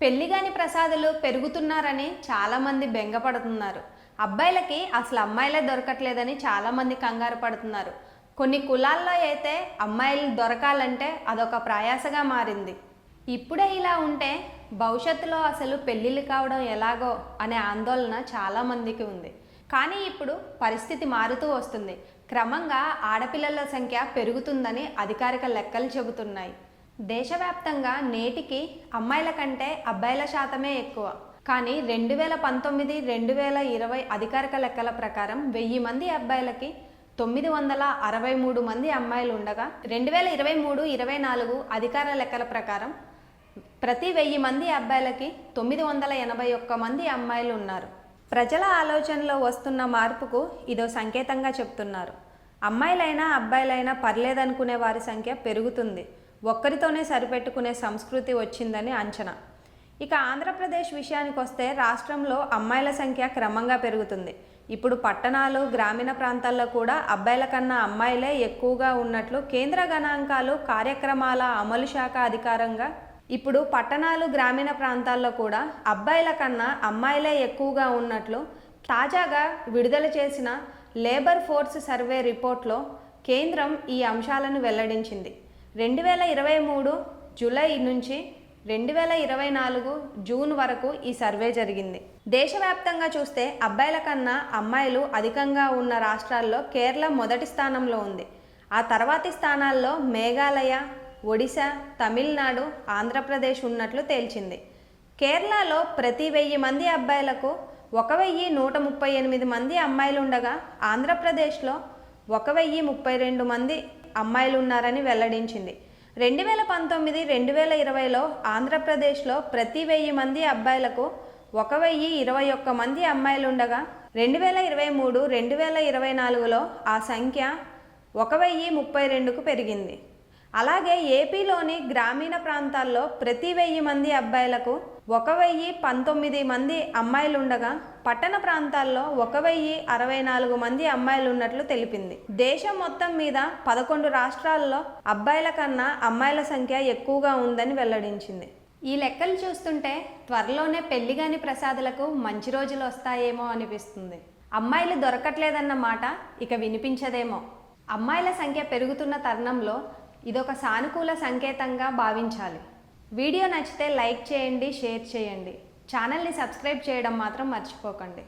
పెళ్ళిగాని ప్రసాదులు పెరుగుతున్నారని చాలామంది బెంగపడుతున్నారు. అబ్బాయిలకి అసలు అమ్మాయిలే దొరకట్లేదని చాలామంది కంగారు పడుతున్నారు. కొన్ని కులాల్లో అయితే అమ్మాయిలు దొరకాలంటే అదొక ప్రయాసగా మారింది. ఇప్పుడే ఇలా ఉంటే భవిష్యత్తులో అసలు పెళ్ళిళ్ళు కావడం ఎలాగో అనే ఆందోళన చాలామందికి ఉంది. కానీ ఇప్పుడు పరిస్థితి మారుతూ వస్తుంది. క్రమంగా ఆడపిల్లల సంఖ్య పెరుగుతుందని అధికారిక లెక్కలు చెబుతున్నాయి. దేశవ్యాప్తంగా నేటికి అమ్మాయిల కంటే అబ్బాయిల శాతమే ఎక్కువ. కానీ రెండు వేల పంతొమ్మిది రెండు వేల ఇరవై అధికారిక లెక్కల ప్రకారం వెయ్యి మంది అబ్బాయిలకి తొమ్మిది వందల అరవై మూడు మంది అమ్మాయిలు ఉండగా రెండు వేల ఇరవై మూడు ఇరవై నాలుగు అధికార లెక్కల ప్రకారం ప్రతి వెయ్యి మంది అబ్బాయిలకి తొమ్మిది వందల ఎనభై ఒక్క మంది అమ్మాయిలు ఉన్నారు. ప్రజల ఆలోచనలో వస్తున్న మార్పుకు ఇదో సంకేతంగా చెప్తున్నారు. అమ్మాయిలైనా అబ్బాయిలైనా పర్లేదనుకునే వారి సంఖ్య పెరుగుతుంది. ఒక్కరితోనే సరిపెట్టుకునే సంస్కృతి వచ్చిందని అంచనా. ఇక ఆంధ్రప్రదేశ్ విషయానికి వస్తే రాష్ట్రంలో అమ్మాయిల సంఖ్య క్రమంగా పెరుగుతుంది. ఇప్పుడు పట్టణాలు గ్రామీణ ప్రాంతాల్లో కూడా అబ్బాయిల కన్నా అమ్మాయిలే ఎక్కువగా ఉన్నట్లు కేంద్ర గణాంకాలు కార్యక్రమాల అమలు శాఖ అధికారంగా ఇప్పుడు పట్టణాలు గ్రామీణ ప్రాంతాల్లో కూడా అబ్బాయిల కన్నా అమ్మాయిలే ఎక్కువగా ఉన్నట్లు తాజాగా విడుదల చేసిన లేబర్ ఫోర్స్ సర్వే రిపోర్ట్లో కేంద్రం ఈ అంశాలను వెల్లడించింది. రెండు వేల ఇరవై మూడు జూలై నుంచి రెండు వేల ఇరవై నాలుగు జూన్ వరకు ఈ సర్వే జరిగింది. దేశవ్యాప్తంగా చూస్తే అబ్బాయిల కన్నా అమ్మాయిలు అధికంగా ఉన్న రాష్ట్రాల్లో కేరళ మొదటి స్థానంలో ఉంది. ఆ తర్వాతి స్థానాల్లో మేఘాలయ ఒడిశా తమిళనాడు ఆంధ్రప్రదేశ్ ఉన్నట్లు తేల్చింది. కేరళలో ప్రతి వెయ్యి మంది అబ్బాయిలకు ఒక వెయ్యి నూట ముప్పై ఎనిమిది మంది అమ్మాయిలు ఉండగా ఆంధ్రప్రదేశ్లో ఒక వెయ్యి ముప్పై రెండు మంది అమ్మాయిలు ఉన్నారని వెల్లడించింది. రెండు వేల పంతొమ్మిది రెండు వేల ఇరవైలో ఆంధ్రప్రదేశ్లో ప్రతి వెయ్యి మంది అబ్బాయిలకు ఒక వెయ్యి ఇరవై ఒక్క మంది అమ్మాయిలు ఉండగా రెండు వేల ఇరవై మూడు రెండు వేల ఇరవై నాలుగులో ఆ సంఖ్య ఒక వెయ్యి ముప్పై రెండుకు పెరిగింది. అలాగే ఏపీలోని గ్రామీణ ప్రాంతాల్లో ప్రతి వెయ్యి మంది అబ్బాయిలకు ఒక వెయ్యి పంతొమ్మిది మంది అమ్మాయిలు ఉండగా పట్టణ ప్రాంతాల్లో ఒక వెయ్యి అరవై నాలుగు మంది అమ్మాయిలు ఉన్నట్లు తెలిపింది. దేశం మొత్తం మీద పదకొండు రాష్ట్రాల్లో అబ్బాయిల కన్నా అమ్మాయిల సంఖ్య ఎక్కువగా ఉందని వెల్లడించింది. ఈ లెక్కలు చూస్తుంటే త్వరలోనే పెళ్ళిగాని ప్రసాదులకు మంచి రోజులు వస్తాయేమో అనిపిస్తుంది. అమ్మాయిలు దొరకట్లేదన్న మాట ఇక వినిపించదేమో. అమ్మాయిల సంఖ్య పెరుగుతున్న తరుణంలో ఇదొక సానుకూల సంకేతంగా భావించాలి. వీడియో నచ్చితే లైక్ చేయండి షేర్ చేయండి. ఛానల్ని సబ్స్క్రైబ్ చేయడం మాత్రం మర్చిపోకండి.